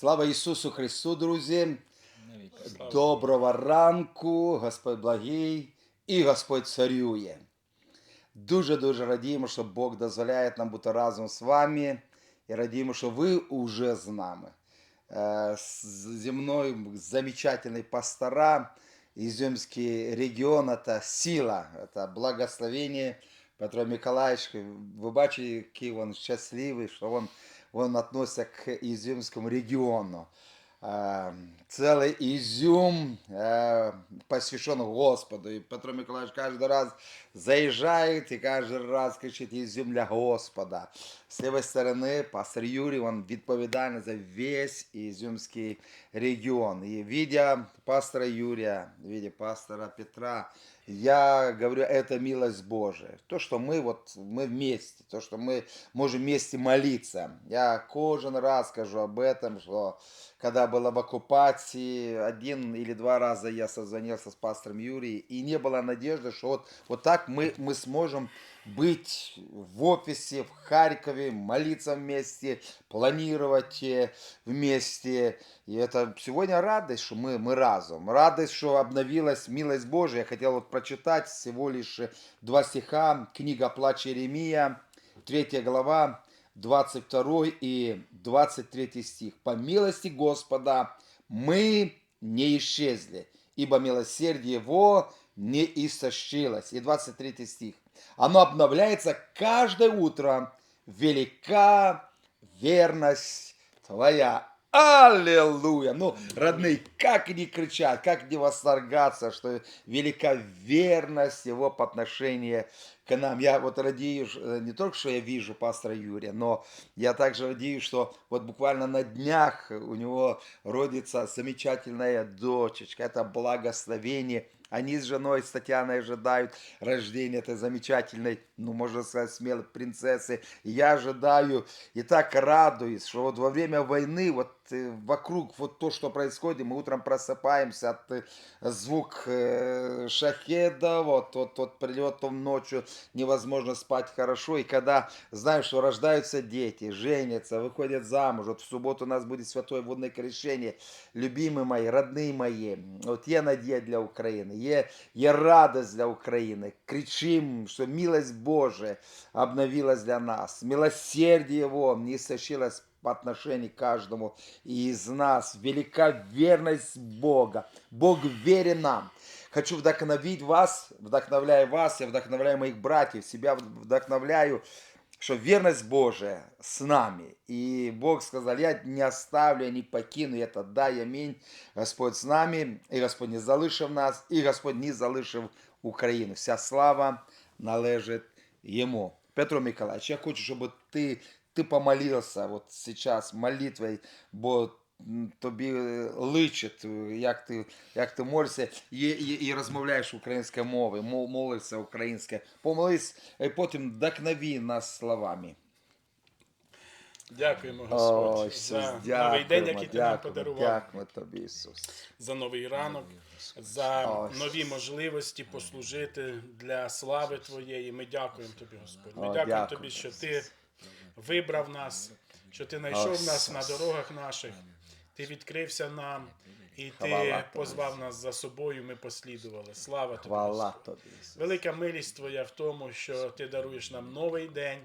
Слава Ісусу Христу, друзі! Слава Доброго ранку, Господь благий і Господь царює. Дуже-дуже радіємо, що Бог дозволяє нам бути разом з вами. І радіємо, що ви вже з нами. Е, з- Зі мною замечательный пастора, Изюмский регион, это сила, это благословение. Петро Миколаевич, ви бачите, який він щасливий, що він, він относиться к Ізюмському регіону. Е, Целый Изюм э, посвящен Господу. И Петро Миколаевич каждый раз заезжает и каждый раз кричит Изюм для Господа. С левой стороны пастор Юрий, он відповідальний за весь Изюмский регион. И видя пастора Юрия, видя пастора Петра, я говорю, это милость Божия. То, что мы вот, мы вместе, то, что мы можем вместе молиться. Я кожен раз скажу об этом, что когда была в оккупации, один или два раза я созвонился с пастором Юрием, и не было надежды, что вот, вот так мы, мы сможем быть в офисе в Харькове, молиться вместе, планировать э, вместе. И это сегодня радость, что мы, мы разом. Радость, что обновилась милость Божия. Я хотел вот прочитать всего лишь э, два стиха. Книга Плач Иеремия, 3 глава, 22 и 23 стих. «По милости Господа мы не исчезли, ибо милосердие Его не истощилось». И 23 стих. «Оно обновляется каждое утро. Велика верность Твоя». Аллилуйя! Ну, родные, как не кричать, как не восторгаться, что велика верность его по отношению к нам. Я вот радею, э, не только, что я вижу пастора Юрия, но я также радею, что вот буквально на днях у него родится замечательная дочечка. Это благословение. Они с женой, с Татьяной ожидают рождения этой замечательной, ну, можно сказать, смелой принцессы. Я ожидаю и так радуюсь, что вот во время войны вот вокруг вот то, что происходит, мы утром просыпаемся от э, звук э, шахеда, вот, вот, вот прилетом ночью невозможно спать хорошо. И когда знаешь, что рождаются дети, женятся, выходят замуж, вот в субботу у нас будет святое водное крещение, любимые мои, родные мои, вот є надія для України, є, є радость для України. Кричим, що милость Божия обновилась для нас, милосердие Его не истощилось по отношению к каждому из нас. Велика верность Бога. Бог верен нам. Хочу вдохновить вас, вдохновляю вас, я вдохновляю моих братьев, себя вдохновляю, что верность Божия с нами. И Бог сказал, я не оставлю, я не покину, и это да, и аминь. Господь з нами, і Господь не залишив нас, і Господь не залишив Україну. Вся слава належить Йому. Петро Миколаївич, я хочу, щоб ти, ти помолився от сейчас молитвою, бо тобі е, личить, е, як ти, як ти молишся і, і, і розмовляєш українською мовою, молишся українською. Помолись, і потім вдохнови нас словами. Дякуємо, О, Господь, Ісус, за новий день, який ти нам подарував, дякуємо тобі, Ісус. за новий ранок, за О, нові можливості послужити для слави Твоєї. Ми дякуємо Тобі, Господь. Ми О, дякуємо. Тобі, що Ти вибрав нас, що Ти знайшов нас на дорогах наших, Ти відкрився нам. І ти позвав нас за собою, ми послідували. Слава тобі. Велика милість Твоя в тому, що Ти даруєш нам новий день,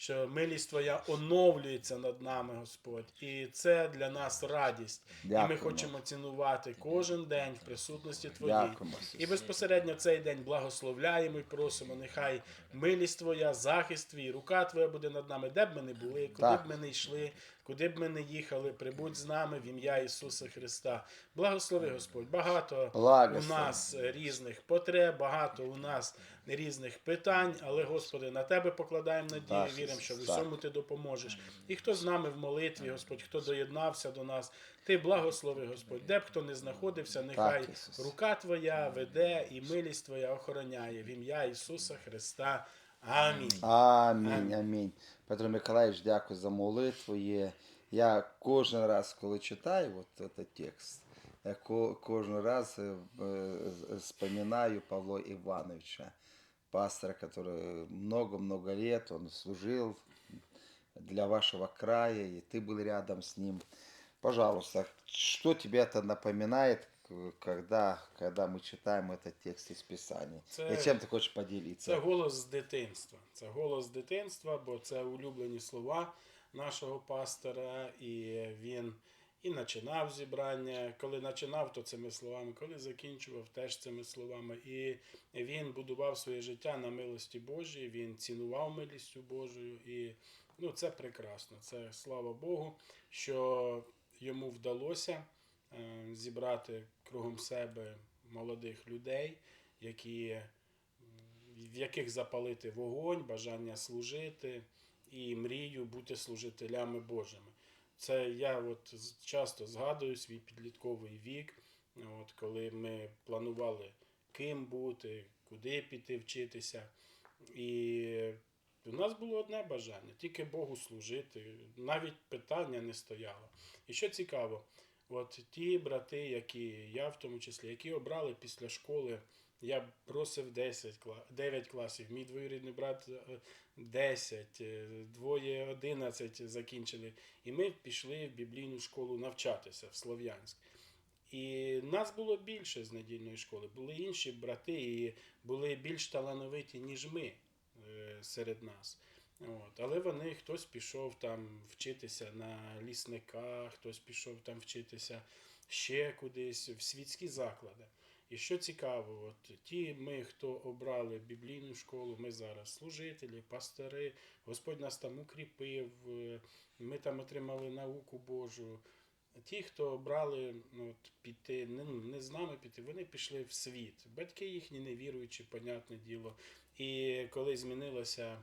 що милість Твоя оновлюється над нами, Господь. І це для нас радість. І ми хочемо цінувати кожен день в присутності Твоїй. Дякуємо, І безпосередньо цей день благословляємо і просимо. Нехай милість Твоя, захист Твій, рука Твоя буде над нами, де б ми не були, куди Так. б ми не йшли, куди б ми не їхали, прибудь з нами в ім'я Ісуса Христа. Благослови Господь. Багато у нас різних потреб, багато у нас різних питань, але Господи, на Тебе покладаємо надію, Так, віримо, що в усьому Ти допоможеш. І хто з нами в молитві, Господь, хто доєднався до нас, Ти благослови, Господь, де б хто не знаходився, нехай рука Твоя веде і милість Твоя охороняє в ім'я Ісуса Христа. Амінь. Амінь, амінь. Петро Миколаївич, дякую за молитву. Є- Я кожен раз, коли читаю от цей текст, я ко- кожен раз е, е, вспоминаю Павла Ивановича, пастора, который много-много лет, он служил для вашего края, и ты был рядом с ним. Пожалуйста, что тебе это напоминает, к- когда, когда мы читаем этот текст из Писания? Це- И чем ты хочешь Це поделиться? голос з дитинства. Це голос з дитинства, бо це улюблені слова нашого пастора, і він і починав зібрання. Коли починав, то цими словами, коли закінчував, теж цими словами. І він будував своє життя на милості Божій, він цінував милістю Божою. І ну, це прекрасно. Це слава Богу, що йому вдалося е, зібрати кругом себе молодих людей, які в яких запалити вогонь, бажання служити і мрію бути служителями Божими. Це я от часто згадую свій підлітковий вік, от коли ми планували ким бути, куди піти вчитися. І у нас було одне бажання тільки Богу служити. Навіть питання не стояло. І що цікаво, от ті брати, які я в тому числі, які обрали після школи я бросив 10 кла- 9 класів, мій двоюрідний брат е, 10, е, двоє 11 закінчили. І ми пішли в біблійну школу навчатися в Слов'янськ. І нас було більше з недільної школи. Були інші брати, і були більш талановиті, ніж ми е, серед нас. От. Але вони хтось пішов там вчитися на лісника, хтось пішов там вчитися ще кудись в світські заклади. І що цікаво, от ті ми, хто обрали біблійну школу, ми зараз служителі, пастори, Господь нас там укріпив, е, ми там отримали науку Божу. Ті, хто обрали ну, от, піти, не, не з нами піти, вони пішли в світ. Батьки їхні невіруючі, понятне діло. І коли змінилася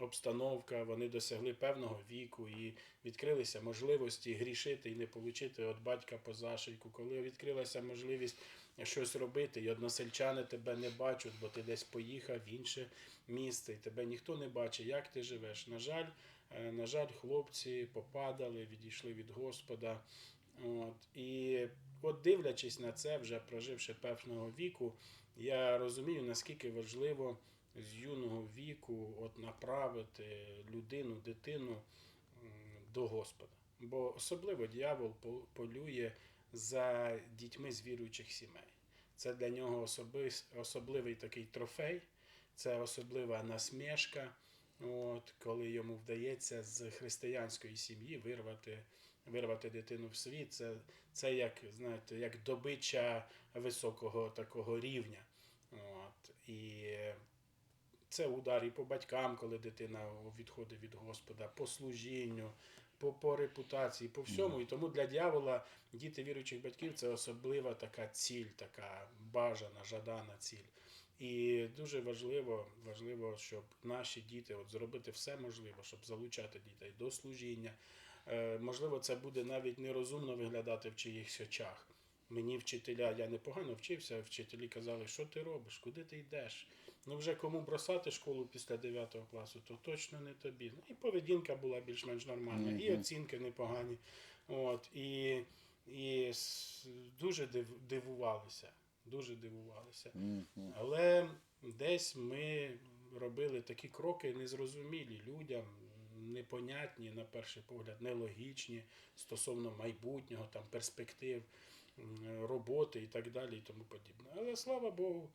обстановка, вони досягли певного віку і відкрилися можливості грішити і не отримати від батька по зашийку. Коли відкрилася можливість щось робити, і односельчани тебе не бачать, бо ти десь поїхав в інше місце, і тебе ніхто не бачить, як ти живеш. На жаль, е, на жаль, хлопці попадали, відійшли від Господа. От, і от дивлячись на це, вже проживши певного віку, я розумію, наскільки важливо з юного віку от направити людину, дитину до Господа. Бо особливо дьявол полює за дітьми з віруючих сімей. Це для нього особливий такий трофей, це особлива насмішка, от, коли йому вдається з християнської сім'ї вирвати, вирвати дитину в світ. Це, це як, знаєте, як добича високого такого рівня. От, і це удар і по батькам, коли дитина відходить від Господа, по служінню, по, по репутації, по всьому. І тому для дьявола діти віруючих батьків це особлива така ціль, така бажана, жадана ціль. І дуже важливо, важливо, щоб наші діти от зробити все можливе, щоб залучати дітей до служіння. Е, можливо, це буде навіть нерозумно виглядати в чиїхось очах. Мені вчителя, я непогано вчився, вчителі казали, що ти робиш, куди ти йдеш. Ну вже кому бросати школу після 9 класу, то точно не тобі. Ну, і поведінка була більш-менш нормальна, і оцінки непогані. От, і, і дуже дивувалися. Дуже дивувалися. Мгм. Але десь ми робили такі кроки незрозумілі людям, непонятні, на перший погляд, нелогічні стосовно майбутнього, там, перспектив роботи і так далі, і тому подібне. Але слава Богу,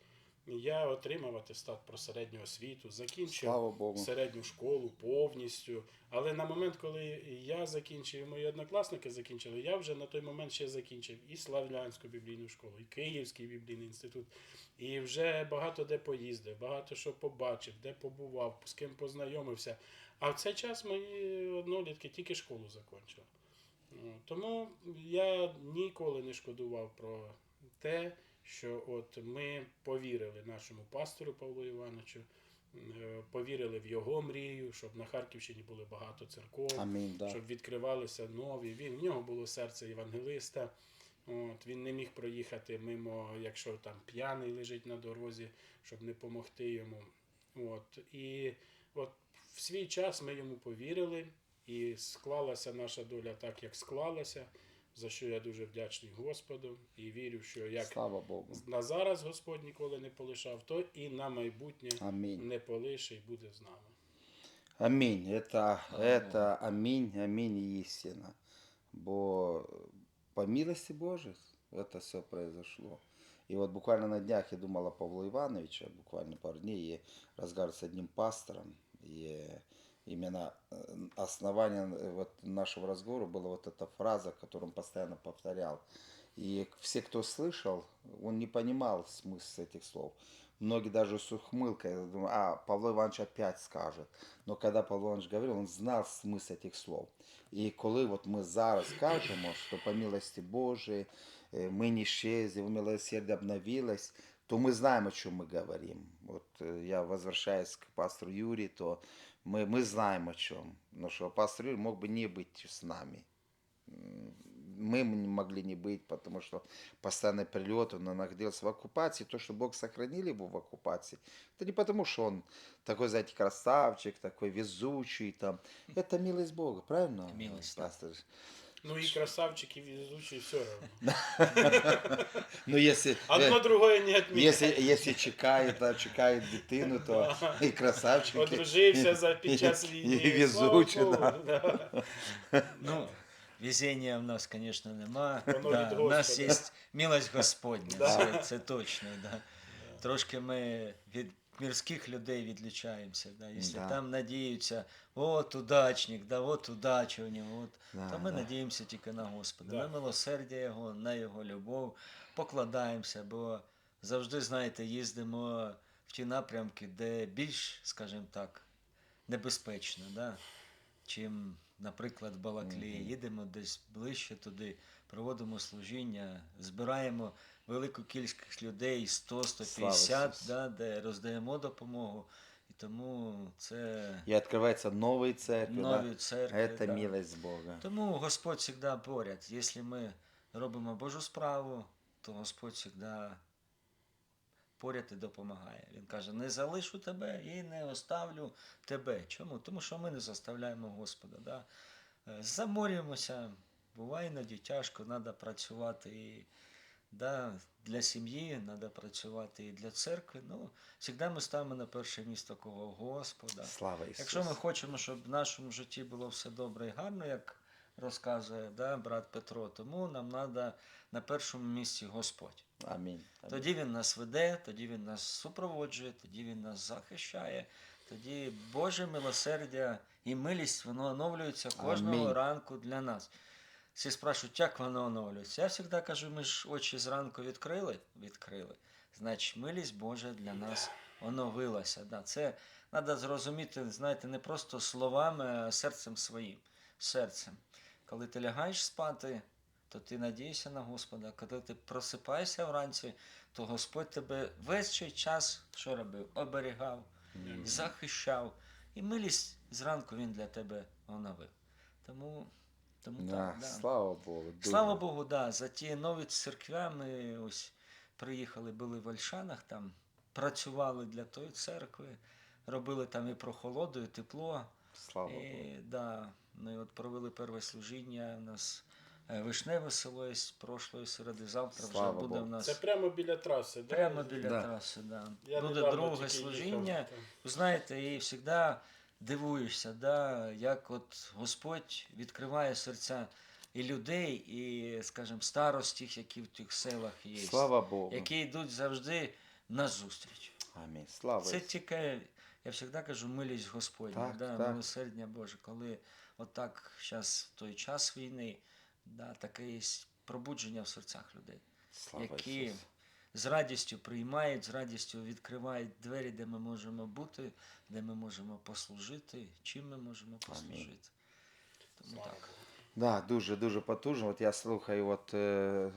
я отримав атестат про середню освіту, закінчив середню школу повністю. Але на момент, коли я закінчив, і мої однокласники закінчили, я вже на той момент ще закінчив і Слав'янську біблійну школу, і Київський біблійний інститут. І вже багато де поїздив, багато що побачив, де побував, з ким познайомився. А в цей час мої однолітки тільки школу закінчили. Ну, Тому я ніколи не шкодував про те, що от ми повірили нашому пастору Павлу Івановичу, е, повірили в його мрію, щоб на Харківщині було багато церков, Амінь, да. щоб відкривалися нові. Він в нього було серце євангелиста. От, він не міг проїхати мимо, якщо там п'яний лежить на дорозі, щоб не допомогти йому. От, і от в свій час ми йому повірили, і склалася наша доля так, як склалася, за що я дуже вдячний Господу і вірю, що як Слава Богу. на зараз Господь ніколи не полишав, то і на майбутнє Аминь. не полише і буде з нами. Аминь. Это, это аминь, аминь и истина. бо по милости Божьей это все произошло. И вот буквально на днях я думал о Павлу Ивановиче, буквально пару дней, и разговаривал с одним пастором, и именно э, основание э, вот нашего разговора была вот эта фраза, которую он постоянно повторял. И все, кто слышал, он не понимал смысл этих слов. Многие даже с ухмылкой думают, а, Павло Иванович опять скажет. Но когда Павло Иванович говорил, он знал смысл этих слов. І коли от ми зараз кажемо, що по милості Божией е, ми не исчезли, у милосердие обновилось, то мы знаем, о чем мы говорим. Вот э, я возвращаясь к пастору Юрию, то мы, мы знаем о чем. Но что пастор Юрий мог бы не быть с нами. Мы не могли не быть, потому что постоянный прилет, он находился в оккупации. То, что Бог сохранил его в оккупации, это не потому, что он такой, знаете, красавчик, такой везучий. Там. Это милость Бога, правильно? Милость, пастор? Ну і красавчики везучие все равно. Ну, если, Одно э, другое не отменяет. если, если чекает, чекають чекает дитину, то и красавчики. Одружився за під час і- війни. і везучі, слава да. Богу, да. Ну, везения в нас, конечно, нема. Воно Да, у нас Господа. є милость Господня, Да. це, це точно. Да. Трошки ми від мирських людей відлічаємося. Да. Якщо Да. там надіються, от удачник, да, от удача у нього, от, Да, то ми да. надіємося тільки на Господа, Да. на милосердя Його, на Його любов, покладаємося, бо завжди, знаєте, їздимо в ті напрямки, де більш, скажімо так, небезпечно, да? чим, наприклад, в Балаклії. Їдемо десь ближче туди, проводимо служіння, збираємо велику кількість людей, 100-150, Слава Ісусу. да, де роздаємо допомогу. І тому це И открывается новые церкви. нові да. церкви. Это да. милость Бога. Тому Господь завжди поряд. Якщо ми робимо Божу справу, то Господь завжди поряд і допомагає. Він каже: не залишу тебе і не оставлю тебе. Чому? Тому що ми не заставляємо Господа. Да? Е, Заморюємося, буває іноді тяжко, треба працювати і да, для сім'ї, треба працювати і для церкви. Ну, завжди ми ставимо на перше місце кого Господа. Слава Ісусу. Якщо ми хочемо, щоб в нашому житті було все добре і гарно, як розказує да, брат Петро, тому нам треба на першому місці Господь. Амінь. Тоді Він нас веде, тоді Він нас супроводжує, тоді Він нас захищає, тоді Боже милосердя і милість воно оновлюється кожного Амінь. ранку для нас. Всі спрашують, як воно оновлюється. Я завжди кажу, ми ж очі зранку відкрили, відкрили. Значить, милість Божа для нас оновилася. Да, це треба зрозуміти, знаєте, не просто словами, а серцем своїм. Серцем. Коли ти лягаєш спати, то ти надієшся на Господа. Коли ти просипаєшся вранці, то Господь тебе весь цей час що робив? Оберігав, захищав. І милість зранку він для тебе оновив. Тому, тому Да, так. Да. Слава Богу. дуже. Слава Богу, да, за ті нові церкви ми ось приїхали, були в Ольшанах, там працювали для тої церкви, робили там і прохолоду, і тепло. Слава Богу. І, да, ми от провели перше служіння. У нас е, вишневе село є з прошлої середи. Завтра Слава вже буде Богу. у нас Це прямо біля траси, да? прямо біля Да. траси. Да. Я буде друге служіння. їхав, знаєте, і завжди дивуєшся, да, як от Господь відкриває серця і людей, і, скажімо, старостів, які в тих селах є, Слава Богу. які йдуть завжди на зустріч. Амінь. Слава Це тільки, я завжди кажу, милість Господня, Так, да, так. милосердя Боже, коли отак зараз в той час війни, да, таке є пробудження в серцях людей Слава які Ісусу з радістю приймають, з радістю відкривають двері, де ми можемо бути, де ми можемо послужити, чим ми можемо послужити. Тому Слава так. Богу. Да, дуже дуже потужно. От я слухаю от, е,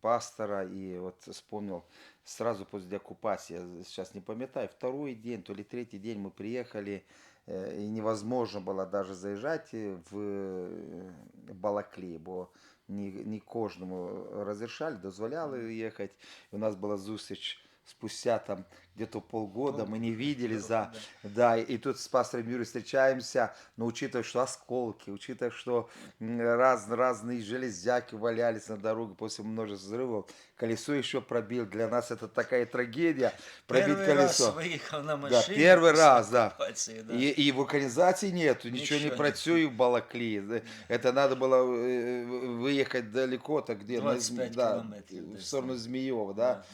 пастора і от вспомнил сразу после оккупации, я сейчас не пам'ятаю, второй день, то ли третий день мы приехали, э, и невозможно было даже заезжать в э, Балаклі, бо не, не кожному розрішали, дозволяли їхати. У нас була зустріч спустя там где-то полгода мы не видели за... Да. Да, и тут с пастором Юрием встречаемся, но учитывая, что осколки, учитывая, что м, раз, разные железяки валялись на дороге после множества взрывов, колесо еще пробил. Для нас это такая трагедия, пробить Перший раз колесо. виїхав на Да, машині. первый після раз, да. окупації, да. И, и вулканизации нету, ничего, Ничего не працює в Балаклі. Это надо было э, выехать далеко, так где? на Зм- 25 да, километрів в десь сторону там. Змеева, Да, да?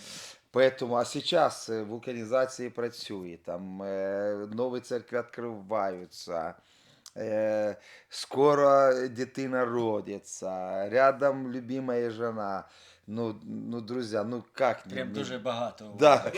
Поэтому, а сейчас э, вулканизації працює, там э, нові церкви відкриваються, э, скоро дитина родится, рядом любимая жена. Ну, ну, друзья, ну как? не- Прям не- дуже багато. Да.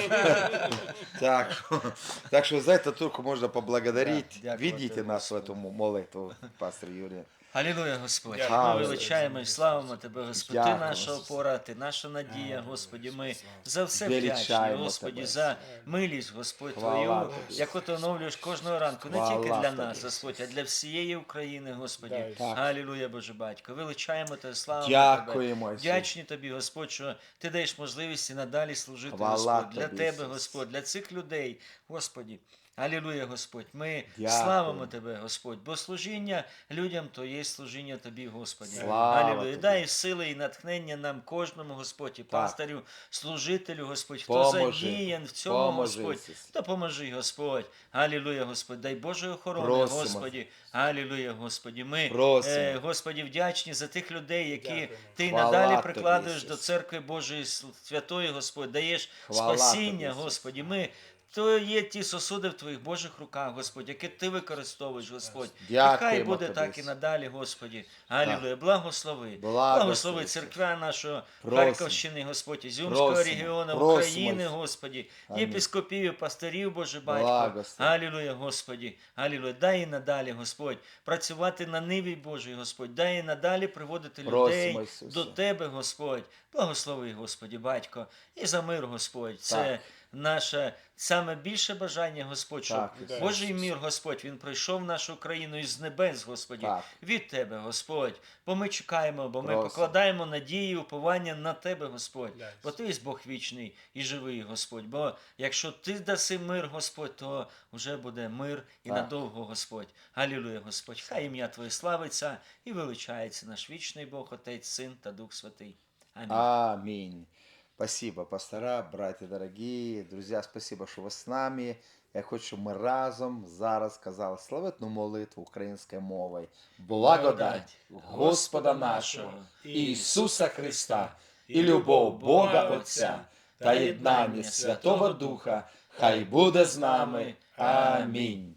так, так що за це тільки можна поблагодарити. Да, Ведите нас в Господу. молитву, пастор Юрій. Алілуя, Господь. Ми величаємо і славимо Тебе, Господь. Ти наша опора, ти наша надія, Господі. Ми за все вдячні, Господі, Тебе. за милість, Господь Хвала Твою, яку ти оновлюєш кожного ранку, не тільки для нас, Господь, а для всієї України, Господі. Алілуя, Боже Батько. Величаємо Тебе, славимо Дякуємо, Тебе. Ісус. Вдячні Тобі, Господь, що ти даєш можливість і надалі служити, Хвала Господь, для Тобі, Тебе, Ісус. Господь, для цих людей, Господі. Алілуя, Господь. Ми Дякую. славимо Тебе, Господь, бо служіння людям то є служіння Тобі, Господі. Алілуя. Тобі. Дай сили і натхнення нам, кожному, Господь, і пастирю, служителю, Господь, хто задіян в цьому, Поможи, Господь. Допоможи, Господь. Алілуя, Господь. Дай Божої охорони, Просимо. Господі. Алілуя, Господі. Ми, е, Господі, вдячні за тих людей, які Дякуємо. ти Хвала надалі Тобі, прикладуєш Ісус. до церкви Божої святої, Господь. Даєш Хвала спасіння, Тобі, Господі. Ми то є ті сосуди в твоїх Божих руках, Господь, які ти використовуєш, Господь. Дякуємо буде Тобі, так і надалі, Господі. Алілуя. Благослови. Благослови, церква нашого. Харківщини, Господь, Ізюмського Просимо. регіону, України, Господі, Амінь. єпископів, пасторів, Боже Батько. Благослови. Алілуя, Господі. Алілуя. Дай і надалі, Господь, працювати на ниві Божій, Господь. Дай і надалі приводити людей Ісусе. до Тебе, Господь. Благослови, Господі, Батько, і за мир, Господь. Це Так. Наше саме більше бажання, Господь, щоб Так, Ісус. Божий мір, Господь, Він прийшов в нашу країну із небес, Господі, Так. від Тебе, Господь. Бо ми чекаємо, бо ми покладаємо надії, уповання на Тебе, Господь. Да, Бо Ти є Бог вічний і живий, Господь. Бо якщо Ти даси мир, Господь, то вже буде мир і Так. надовго, Господь. Алілуя, Господь. Хай ім'я Твоє славиться і величається наш вічний Бог, Отець, Син та Дух Святий. Амінь. Аминь. Спасибо, пастора, братья дорогие, друзья, спасибо, що ви з нами. Я хочу, щоб ми разом зараз сказали славетну молитву українською мовою. Благодать Господа нашого, Ісуса Христа, і любов Бога Отця, та єднання Святого Духа, хай буде з нами. Амінь.